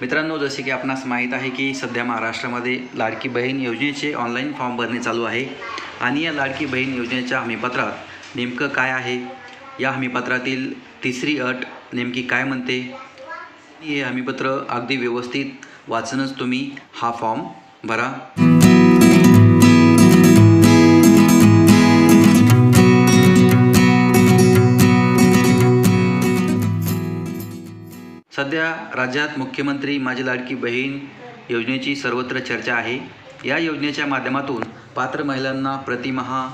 मित्रांनो जसे की आपणास माहीत आहे की सध्या महाराष्ट्रामध्ये लाडकी बहीण योजनेचे ऑनलाईन फॉर्म भरणे चालू आहे. आणि या लाडकी बहीण योजनेच्या हमीपत्रात नेमकं काय आहे? या हमीपत्रातील तिसरी अट नेमकी काय म्हणते? हे हमीपत्र अगदी व्यवस्थित वाचूनच तुम्ही हा फॉर्म भरा. सध्या राज्यात मुख्यमंत्री माझी लाडकी बहीण योजनेची सर्वत्र चर्चा आहे. या योजनेच्या माध्यमातून पात्र महिलांना प्रतिमहा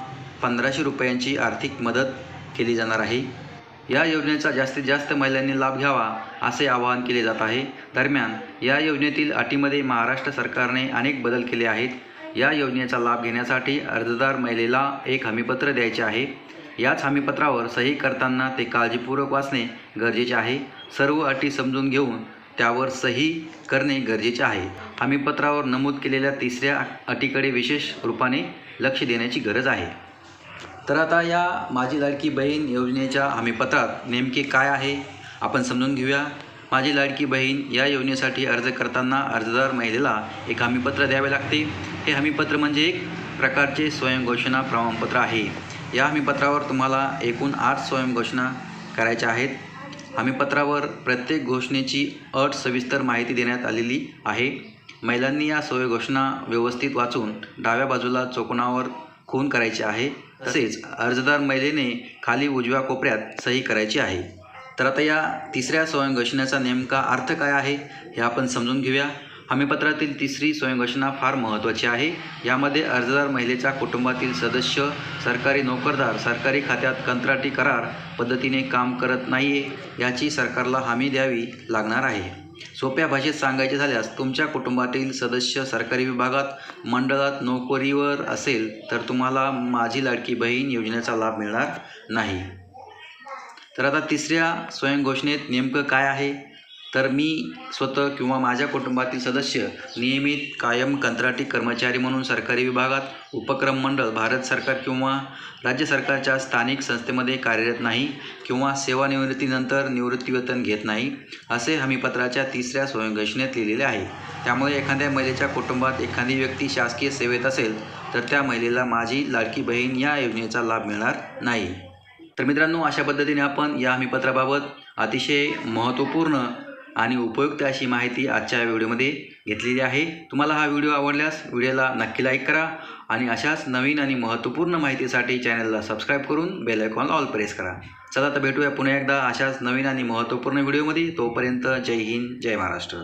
पंधराशे रुपयांची आर्थिक मदत केली जाणार आहे. या योजनेचा जास्तीत जास्त महिलांनी लाभ घ्यावा असे आवाहन केले जात आहे. दरम्यान या योजनेतील अटीमध्ये महाराष्ट्र सरकारने अनेक बदल केले आहेत. या योजनेचा लाभ घेण्यासाठी अर्जदार महिलेला एक हमीपत्र द्यायचे आहे. याच हमीपत्रावर सही करताना ते काळजीपूर्वक वाचणे गरजेचे आहे. सर्व अटी समजून घेऊन त्यावर सही करणे गरजेचे आहे. हमीपत्रावर नमूद केलेल्या तिसऱ्या अटीकडे विशेष रूपाने लक्ष देण्याची गरज आहे. तर आता या माझी लाडकी बहीण योजनेच्या हमीपत्रात नेमके काय आहे? आपण समजून घेऊया. माझी लाडकी बहीण या योजनेसाठी अर्ज करताना अर्जदार महिलेला एक हमीपत्र द्यावे लागते. हे हमीपत्र म्हणजे एक प्रकारचे स्वयंघोषणा प्रमाणपत्र आहे. या हमीपत्रावर तुम्हाला एकूण आठ स्वयंघोषणा करायच्या आहेत. हमीपत्रावर प्रत्येक घोषणेची अट सविस्तर माहिती देण्यात आलेली आहे. महिलांनी या स्वयंघोषणा व्यवस्थित वाचून डाव्या बाजूला चौकोनावर खून करायचे आहे. तसेच अर्जदार महिलेने खाली उजव्या कोपऱ्यात सही करायची आहे. तर आता या तिसऱ्या स्वयंघोषणेचा नेमका अर्थ काय आहे हे आपण समजून घेऊया. हमीपत्रातील तिसरी स्वयंघोषणा फार महत्त्वाची आहे. यामध्ये अर्जदार महिलेच्या कुटुंबातील सदस्य सरकारी नोकरदार सरकारी खात्यात कंत्राटी करार पद्धतीने काम करत नाही आहे याची सरकारला हमी द्यावी लागणार आहे. सोप्या भाषेत सांगायचे झाल्यास तुमच्या कुटुंबातील सदस्य सरकारी विभागात मंडळात नोकरीवर असेल तर तुम्हाला माझी लाडकी बहीण योजनेचा लाभ मिळणार नाही. तर आता तिसऱ्या स्वयंघोषणेत नेमकं काय आहे? तर मी स्वतः किंवा माझ्या कुटुंबातील सदस्य नियमित कायम कंत्राटी कर्मचारी म्हणून सरकारी विभागात उपक्रम मंडळ भारत सरकार किंवा राज्य सरकारच्या स्थानिक संस्थेमध्ये कार्यरत नाही किंवा सेवानिवृत्तीनंतर निवृत्तीवेतन घेत नाही असे हमीपत्राच्या तिसऱ्या स्वयंघोषणेत लिहिलेले आहे. त्यामुळे एखाद्या महिलेच्या कुटुंबात एखादी व्यक्ती शासकीय सेवेत असेल तर त्या महिलेला माझी लाडकी बहीण या योजनेचा लाभ मिळणार नाही. तर मित्रांनो अशा पद्धतीने आपण या हमीपत्राबाबत अतिशय महत्त्वपूर्ण आणि उपयुक्त अशी माहिती आजच्या व्हिडिओमध्ये घेतलेली आहे. तुम्हाला हा व्हिडिओ आवडल्यास व्हिडिओला नक्की लाईक करा आणि अशाच नवीन आणि महत्त्वपूर्ण माहितीसाठी चॅनलला सबस्क्राईब करून बेल आयकॉन ऑल प्रेस करा. चला तर भेटूया पुन्हा एकदा अशाच नवीन आणि महत्त्वपूर्ण व्हिडिओमध्ये. तोपर्यंत जय हिंद जय महाराष्ट्र.